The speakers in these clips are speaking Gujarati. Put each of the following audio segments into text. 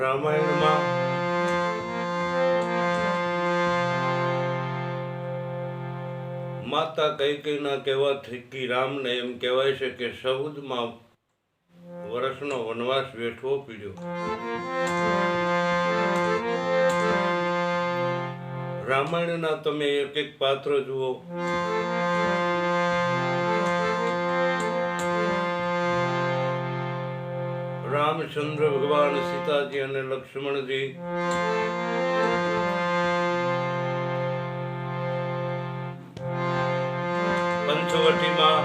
રામાયણમાં માતા કૈકઈના કહેવાથી કી રામને એમ કહેવાય છે કે સૌદમાં વર્ષનો વનવાસ વેઠવો પીડ્યો. રામાયણના તમે એક એક પાત્ર જુઓ. રામચંદ્ર ભગવાન સીતાજી અને લક્ષ્મણજી. પંચવટીમાં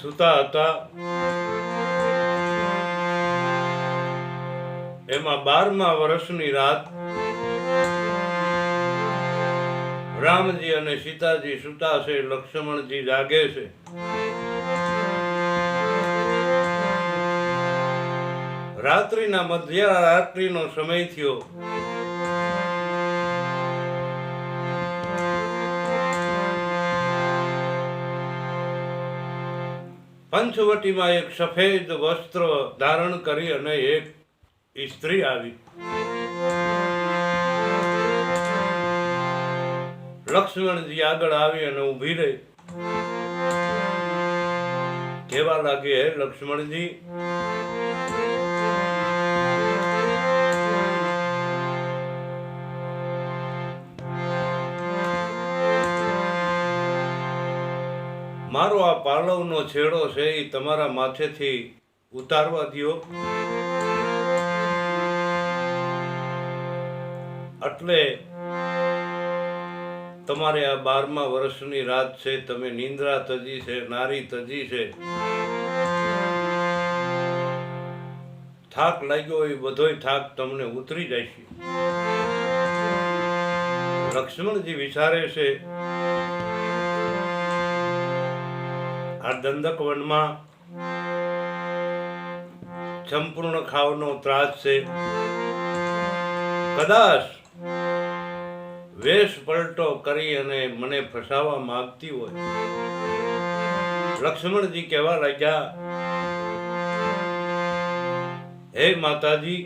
સુતા હતા. એમાં બારમા વર્ષની રાત રામજી અને સીતાજી સુતા છે, લક્ષ્મણજી જાગે છે. રાત્રિના મધ્ય રાત્રિનો સમય થયો. પંચવટીમાં એક સફેદ વસ્ત્ર ધારણ કરી અને એક સ્ત્રી આવી. લક્ષ્મણજી આગળ આવી અને ઊભી રહી. કેવા લાગે હે લક્ષ્મણજી? મારો આ પાલવનો છેડો છે એ તમારા માથેથી ઉતારવા દ્યો. એટલે તમારે આ બારમા વર્ષની રાત છે, તમે નિંદ્રા તજી છે, નારી તજી છે. થાક લાગ્યો એ બધોય થાક તમને ઉતરી જાય છે. લક્ષ્મણજી વિચારે છે આ દંડક વનમાં સંપૂર્ણ ખાવાનો ત્રાસ છે. કદાચ વેશ પલટો કરી અને મને ફસાવા માંગતી હોય. લક્ષ્મણજી કહેવા લાગ્યા, હે માતાજી,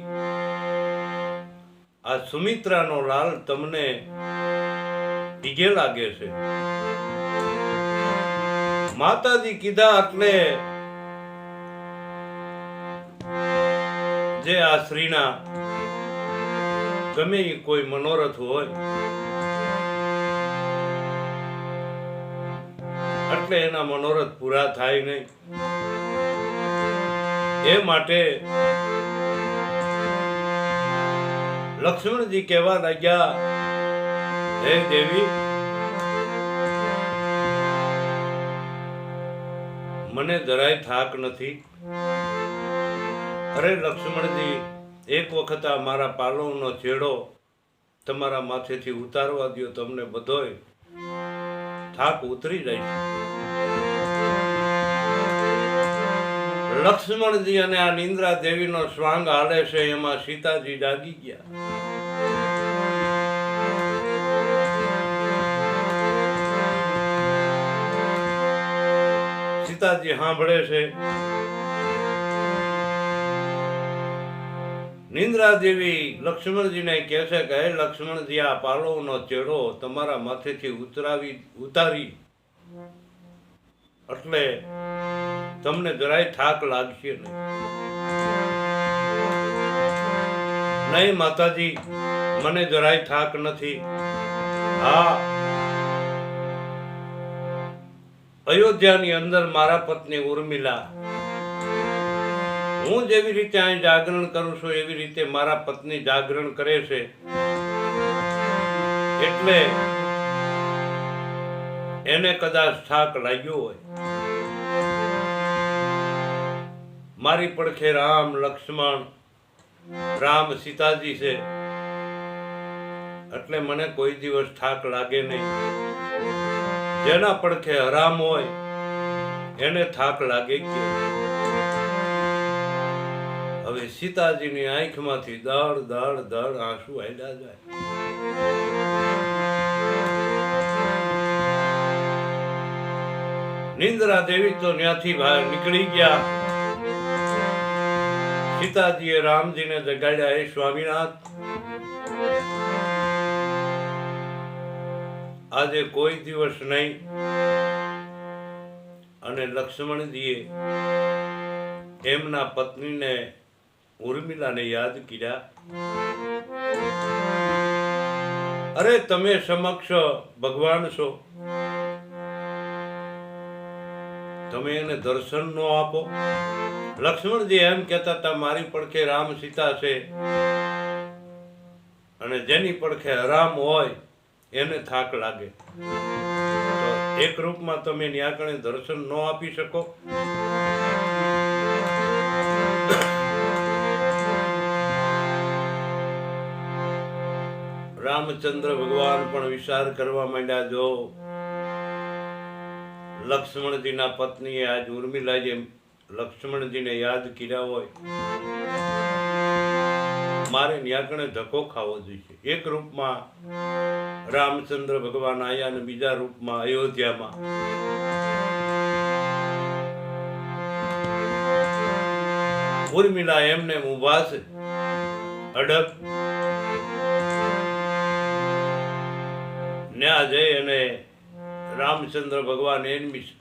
આ સુમિત્રાનો લાલ તમને પીગે લાગે છે. માતાજી કીધા એટલે જે આ સ્ત્રીના ગમે કોઈ મનોરથ હોય, એટલે એના મનોરથ પૂરા થાય નહીં. એ માટે લક્ષ્મણજી કહેવા લાગ્યા, હે દેવી મને જરાય થાક નથી. અરે લક્ષ્મણજી, એક વખત આ મારા પાલવનો છેડો તમારા માથેથી ઉતારવા દ્યો તમને બધોય. થાક ઉતરી જાય છે. લક્ષ્મણજી અને આ નિંદ્રા દેવીનો સ્વાંગ હાલે છે, એમાં સીતાજી જાગી ગયા. સીતાજી સાંભળે છે. નિંદ્રા દેવી લક્ષ્મણજીને કહે છે કે, હે લક્ષ્મણજી, આ પાલવનો ચેડો તમારા માથેથી ઉતરાવી, ઉતારી. એટલે તમને જરાય થાક લાગશે નહીં. નહીં, માતાજી, મને જરાય થાક નથી. હા અયોધ્યાની અંદર મારા પત્ની ઉર્મિલા. હું જેવી રીતે અહીં જાગરણ કરું છું, એવી રીતે મારા પત્ની જાગરણ કરે છે. એટલે એને કદાચ થાક લાગ્યો હોય. મારી પડખે રામ લક્ષ્મણ, રામ, સીતાજી છે. એટલે મને કોઈ દિવસ થાક લાગે નહીં. જેના પડખે હરામ હોય, એને થાક લાગે કે હવે સીતાજીની આંખમાંથી દળ દળ દળ આંસુ આયલા જાય. નિંદ્રા દેવી તો ત્યાંથી બહાર નીકળી ગયા. સીતાજીએ રામજીને જગાડ્યા, હે સ્વામીનાથ આજે કોઈ દિવસ નહીં. અને લક્ષ્મણજીએ એમના પત્નીને ઉર્મિલાને યાદ કર્યા. અરે તમે સમક્ષ ભગવાન છો. તમે એને દર્શન નો આપો. લક્ષ્મણજી એમ કહેતા હતા, મારી પડખે રામ સીતા છે. અને જેની પડખે રામ હોય એને થાક લાગે. એક રૂપમાં તમે ન્યાકણે દર્શન ન આપી શકો. રામચંદ્ર ભગવાન પણ વિચાર કરવા માંડ્યા, જો લક્ષ્મણજીના પત્નીએ આજ ઉર્મિલાજીએ લક્ષ્મણજીને યાદ કર્યા હોય મારે ન્યાકણે ધક્કો ખાવો જોઈએ. એક રૂપમાં રામચંદ્ર ભગવાન આયા અને બીજા રૂપમાં અયોધ્યામાં. ઉર્મિલા એમને ઊભા છે. અડગ. ન્યા જઈ અને રામચંદ્ર ભગવાન એમની